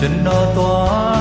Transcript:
ကျွန်တော်သွား